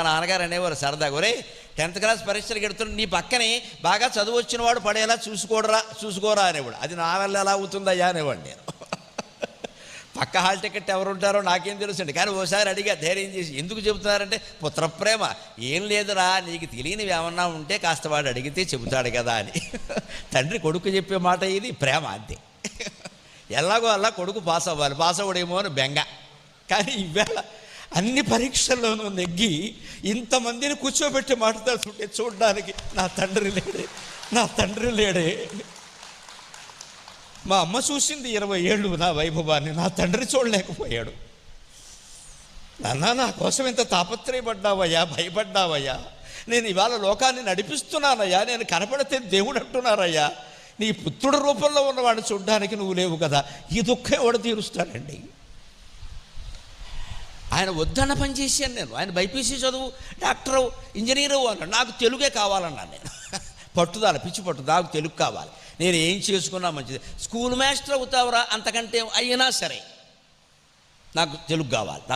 మా నాన్నగారు అనేవారు సరదాగా ఒరే టెన్త్ క్లాస్ పరీక్షలకు ఎడుతున్న నీ పక్కనే బాగా చదువు వచ్చిన వాడు పడేలా చూసుకోడరా చూసుకోరా అనేవాడు. అది నా వల్ల ఎలా అవుతుందయ్యా అనేవాడు నేను. పక్క హాల్ టికెట్ ఎవరు ఉంటారో నాకేం తెలుసండి. కానీ ఓసారి అడిగా ధైర్యం చేసి ఎందుకు చెబుతున్నారంటే పుత్రప్రేమ. ఏం లేదురా నీకు తెలియనివి ఏమన్నా ఉంటే కాస్త వాడు అడిగితే చెబుతాడు కదా అని. తండ్రి కొడుకు చెప్పే మాట ఇది ప్రేమ అంతే. ఎలాగో అలా కొడుకు పాస్ అవ్వాలి. పాస్ అవ్వడేమో అని బెంగ. కానీ ఇవాళ అన్ని పరీక్షల్లోనూ నెగ్గి ఇంతమందిని కూర్చోబెట్టి మాట్లాడుతుంటే చూడడానికి నా తండ్రి లేడే నా తండ్రి లేడే. మా అమ్మ చూసింది ఇరవై ఏళ్ళు నా వైభవాన్ని నా తండ్రి చూడలేకపోయాడు. నాన్న నా కోసం ఇంత తాపత్రయపడ్డావయ్యా భయపడ్డావయ్యా. నేను ఇవాళ లోకాన్ని నడిపిస్తున్నానయ్యా నేను కనపడితే దేవుడు అంటున్నారయ్యా. నీ పుత్రుడు రూపంలో ఉన్నవాడిని చూడడానికి నువ్వు లేవు కదా ఈ దుఃఖం ఎవడు తీరుస్తాడండి? ఆయన వద్దన్న పని చేశాను నేను. ఆయన బైపీసీ చదువు డాక్టరు ఇంజనీరు అన్నాడు. నాకు తెలుగే కావాలన్నాను నేను. పట్టుదల పిచ్చి పట్టు నాకు తెలుగు కావాలి. నేను ఏం చేసుకున్నా మంచిది. స్కూల్ మాస్టర్ అవుతావురా అంతకంటే అయినా సరే నాకు తెలుగు కావాలి.